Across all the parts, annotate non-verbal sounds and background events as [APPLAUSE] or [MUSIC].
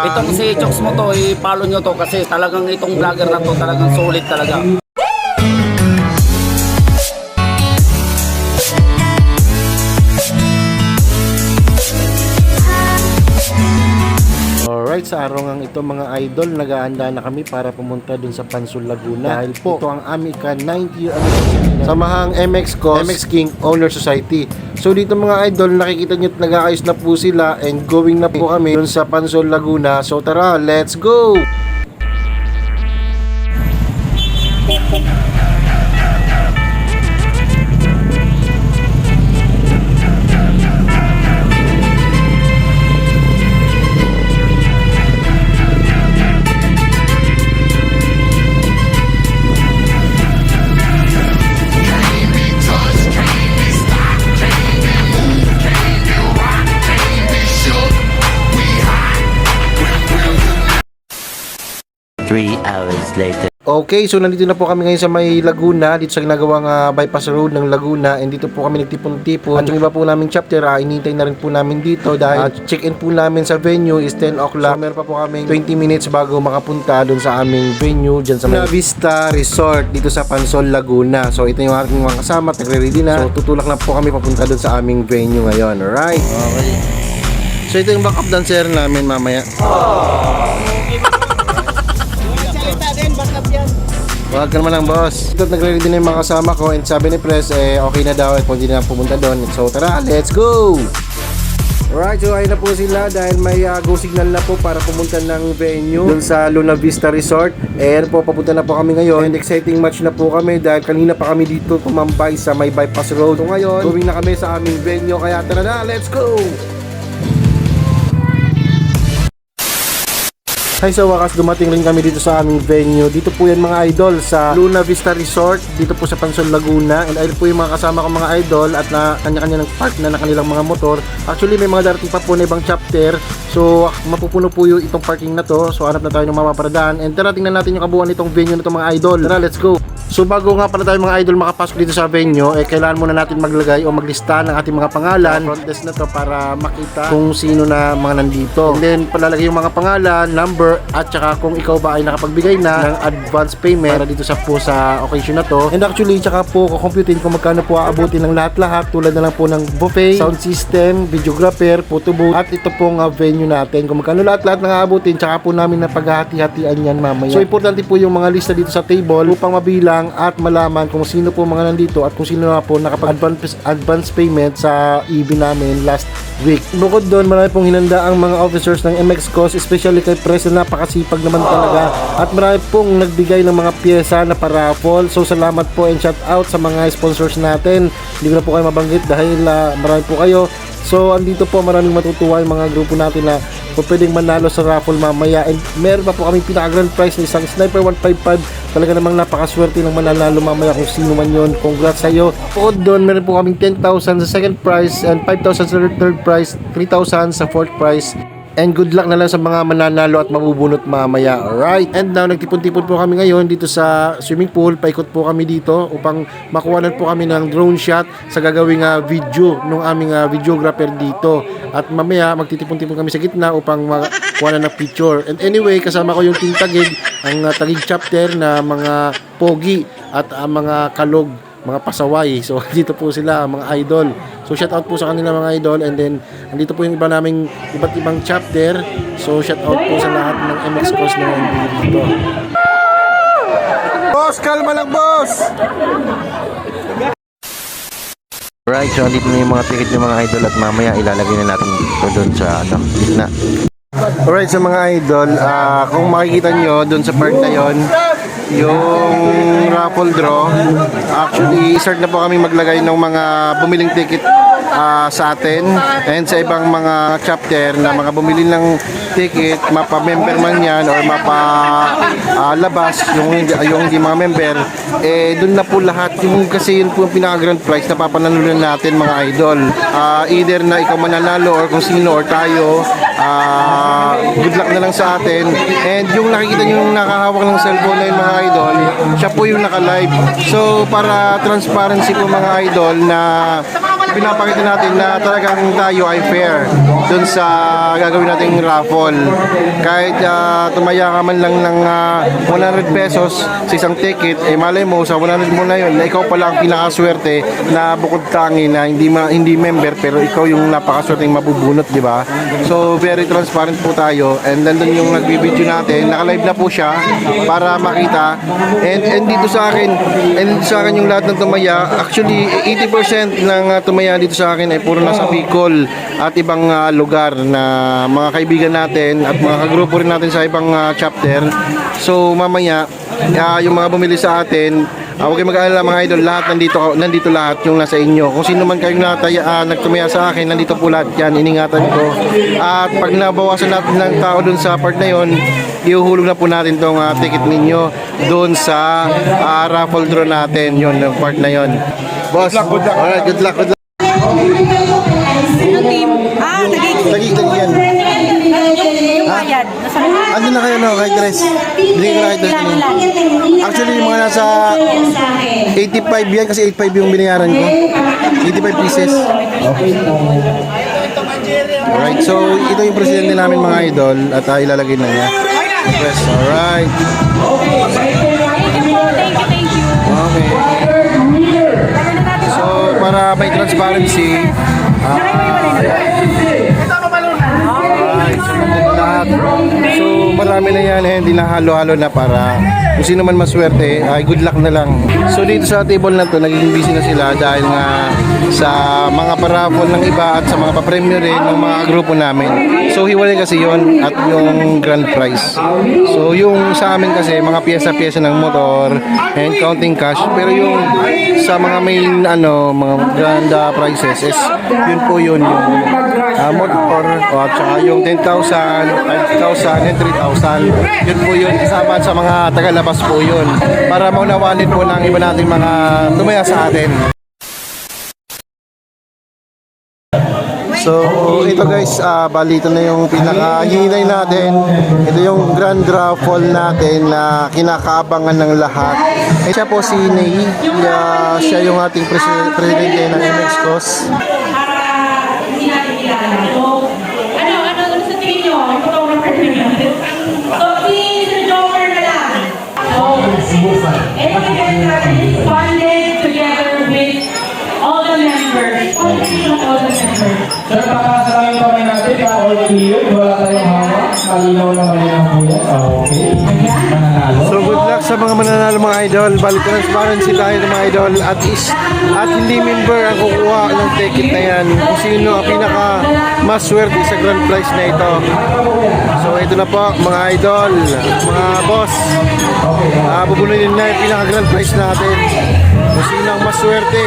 Itong si Chokes mo to, i-follow nyo to kasi talagang itong vlogger na to talagang solid talaga. Alright, sa araw ng ito mga idol, nag-aanda na kami para pumunta dun sa Pansol Laguna. Dahil po, ito ang Amica 90 year anniversary. Samahang MX Cos, MX King Owner Society. So dito mga idol, nakikita nyo nag-aayos na po sila and going na po kami dun sa Pansol Laguna. So tara, let's go! Three hours later. Okay, so nandito na po kami ngayon sa may Laguna, dito sa ginagawang ah, bypass road ng Laguna and dito po kami nagtipon-tipon. At yung iba po namin chapter, ah, inintay na rin po namin dito dahil ah, check-in po namin sa venue is 10 o'clock. So meron pa po kami 20 minutes bago makapunta doon sa aming venue dyan sa may Vista Resort dito sa Pansol, Laguna. So ito yung ating mga kasama, nagre-ready na. So tutulak na po kami papunta doon sa aming venue ngayon, alright? Okay. So ito yung backup dancer namin mamaya. Wag ka naman lang, boss. Ito, nagre-ready na yung mga kasama ko and sabi ni Press, eh, okay na daw at pwede na pumunta doon. So, tara, let's go! Alright, so ayun na po sila dahil may uh, go signal na po para pumunta ng venue dun sa Luna Vista Resort. Ano po, papunta na po kami ngayon. And exciting match na po kami dahil kanina pa kami dito tumambay sa may bypass road. So ngayon, going na kami sa aming venue. Kaya tara na, let's go! Hi, sa wakas dumating rin kami dito sa aming venue. Dito po yan mga idol sa Luna Vista Resort, dito po sa Pansol Laguna. And ayun po yung mga kasama ko mga idol at na kanya-kanya ng park na na kanilang mga motor. Actually, may mga darating pa po na ibang chapter. So, mapupuno po yung itong parking na to. So, hanap na tayo ng mapaparadaan. And tara, tingnan natin yung kabuuan nitong venue nito mga idol. Tara, let's go! So, bago nga pala tayo mga idol makapasok dito sa venue, eh, kailangan muna natin maglagay o maglista ng ating mga pangalan. Front desk na to para makita kung sino na mga nandito. And then, palalagay yung mga pangalan, number, at saka kung ikaw ba ay nakapagbigay na ng advance payment para dito sa po sa occasion na to. And actually, tsaka po kukomputin kung magkano po aabutin ng lahat-lahat tulad na lang po ng buffet, sound system, videographer, photo booth, at ito pong uh, venue natin. Kung magkano lahat-lahat ng aabutin, tsaka po namin na paghahati-hatian yan mamaya. So, importante po yung mga lista dito sa table upang mabilang at malaman kung sino po mga nandito at kung sino na po nakapag-advance advance payment sa EB namin last week. Bukod doon, marami pong hinanda ang mga officers ng MX Cos, especially kay Pres na napakasipag naman talaga. At marami pong nagbigay ng mga pyesa na paraffle. So salamat po and shout out sa mga sponsors natin. Hindi ko na po kayo mabanggit dahil uh, marami po kayo. So andito po maraming matutuwa yung mga grupo natin na po pwedeng manalo sa raffle mamaya. And meron pa po kami pinaka grand prize na isang Sniper 155. Talaga namang napakaswerte ng mananalo mamaya kung sino man yon. Congrats sa iyo. Bukod doon, meron po kaming 10,000 sa second prize and 5,000 sa third prize, 3,000 sa fourth prize. And good luck na lang sa mga mananalo at mabubunot mamaya. Alright. And now, nagtipon-tipon po kami ngayon dito sa swimming pool. Paikot po kami dito upang makuhanan po kami ng drone shot sa gagawing uh, video ng aming uh, videographer dito. At mamaya, magtitipon-tipon kami sa gitna upang makuha ng picture. And anyway, kasama ko yung Team Tagig, ang uh, Tagig chapter na mga pogi at uh, mga kalog mga pasaway. [LAUGHS] So, dito po sila, mga idol. So, shout out po sa kanila mga idol. And then, andito po yung iba naming iba't ibang chapter. So, shout out po sa lahat ng MX Cos na nandito dito. Boss, kalma lang, boss! Right, so andito na yung mga ticket ng mga idol at mamaya ilalagay na natin ito doon sa ano, gitna. Alright, sa mga idol, ah, kung makikita nyo doon sa part na yon yung raffle draw, actually, start na po kami maglagay ng mga bumiling ticket ah, sa atin and sa ibang mga chapter na mga bumili ng ticket, mapa-member man yan or mapa-labas yung, hindi- yung hindi mga member, eh doon na po lahat, yung kasi yun po yung pinaka-grand prize na papanalunan natin mga idol. Ah, either na ikaw mananalo or kung sino or tayo, ah, good luck na lang sa atin. And yung nakikita nyo yung nakahawak ng cellphone na yung mga idol, siya po yung naka-live. So, para transparency po mga idol na pinapakita natin na talagang tayo ay fair dun sa gagawin nating raffle. Kahit ah, tumaya ka man lang ng ah, 100 pesos sa isang ticket, eh malay mo sa 100 mo na yun, na ikaw pala ang pinakaswerte na bukod tangi na hindi ma, hindi member pero ikaw yung napakaswerte yung mabubunot, di ba? So very transparent po tayo and nandun yung nagbibideo natin, naka-live na po siya para makita and, and dito sa akin, and dito sa akin yung lahat ng tumaya, actually 80% ng ah, tumaya dito sa akin ay puro nasa Bicol at ibang ah, lugar na mga kaibigan natin at mga kagrupo rin natin sa ibang ah, chapter. So mamaya, ah, yung mga bumili sa atin, Ah, huwag kayong mag-aalala mga idol, lahat nandito, nandito lahat yung nasa inyo. Kung sino man kayong nataya, ah, nagtumaya sa akin, nandito po lahat yan, iningatan ko. At pag nabawasan natin ng tao dun sa part na yon, ihuhulog na po natin tong ah, ticket ninyo dun sa ah, raffle draw natin, yon yung part na yon. Boss, good luck, Alright, good luck, good luck. Tres? Bili ko. Plano kanina. lang. Actually, yung mga nasa 85 yan kasi 85 yung binayaran ko. 85 pieces. Alright, so ito yung presidente namin mga idol at uh, ilalagay na niya. Yes, alright. Thank you po. Thank you, thank you. Okay. So, para may transparency, nandito lahat. So, marami na yan eh, hindi na halo-halo na para kung sino man maswerte, ay good luck na lang. So, dito sa table na to, naging busy na sila dahil nga sa mga paraffle ng iba at sa mga papremyo rin ng mga grupo namin. So, hiwalay kasi yon at yung grand prize. So, yung sa amin kasi, mga pyesa-pyesa ng motor and counting cash. Pero yung sa mga main, ano, mga grand ah, prizes is, yun po yun, yung uh, motor o at saka yung 10,000, 5,000 and 3,000 yun po yun kasama sa mga tagalabas po yun para maunawanin po ng iba nating mga tumaya sa atin So, ito guys, ah bali ito na yung pinakahinay natin. Ito yung grand raffle natin na kinakaabangan ng lahat. Eh, siya po si Ney. Yeah, siya yung ating presi- presidente ng MX Cos. hindi natin kilala. So, ano, ano, ano sa tingin nyo? Ang photographer So, ito yung responded together members. All the members. Sir, baka sa aming kamay natin, na all wala tayong hawak, malinaw na malinaw po. Ah, Okay. So good luck sa mga mananalo mga idol. Balik transparency tayo ng mga idol at is at hindi member ang kukuha ng ticket na yan. Kung sino ang pinaka maswerte sa grand prize na ito. So ito na po mga idol, mga boss. Uh, bubununin na yung pinaka grand prize natin. Kung sino ang maswerte.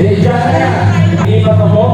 Dyan na. Hindi ito po?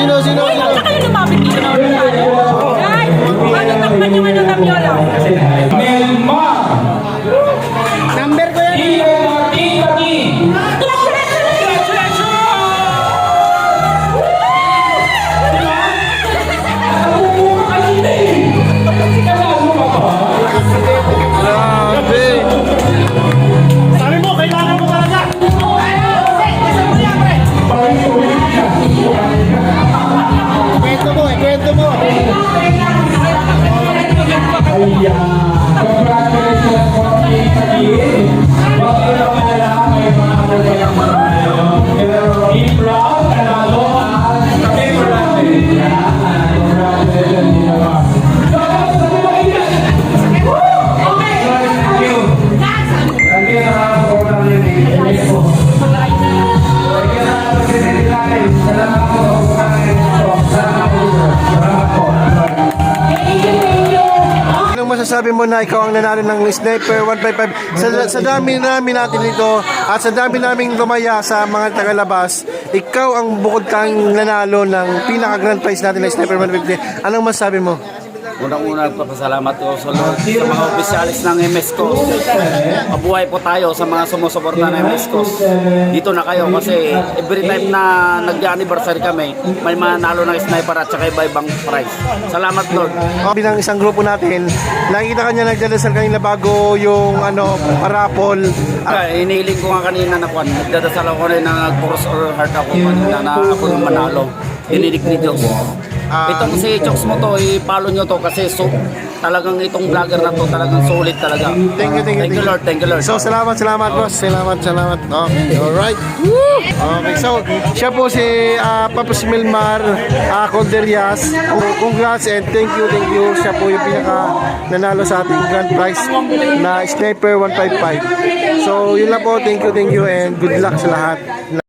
Sino, sino, sino, Uy, sino? huwag na kayo lumapit dito na Guys, ano takpan yung ano Tapiola? Melmar. Na ikaw ang nanalo ng Sniper 155? Sa, sa dami namin natin dito at sa dami naming lumaya sa mga tagalabas, ikaw ang bukod kang nanalo ng pinaka-grand prize natin ng Sniper 150. Anong masasabi mo? Unang-una nagpapasalamat ko sa Lord sa mga opisyalis ng MS Coast. Mabuhay po tayo sa mga sumusuporta ng MS Coast. Dito na kayo kasi every time na nag-anniversary kami, may manalo ng sniper at saka iba-ibang prize. Salamat Lord. Bilang isang grupo natin, nakikita kanya nagdadasal kanina bago yung ano, parapol. Ah, inihiling ko nga kanina na kwan, nagdadasal ako rin na nag-cross or heart ako kanina na ako yung manalo. Dinidig ni Diyos. Itong si Chokes mo to, i-follow nyo to kasi so, talagang itong vlogger na to talagang solid talaga. Thank you, thank you, Thank you Lord, thank you Lord. So, salamat, salamat, boss. Salamat, salamat. Okay, alright. Okay, so, siya po si uh, Papus Milmar uh, Calderias. Congrats and thank you, thank you. Siya po yung pinaka nanalo sa ating grand prize na Sniper 155. So, yun lang po. Thank you, thank you and good luck sa lahat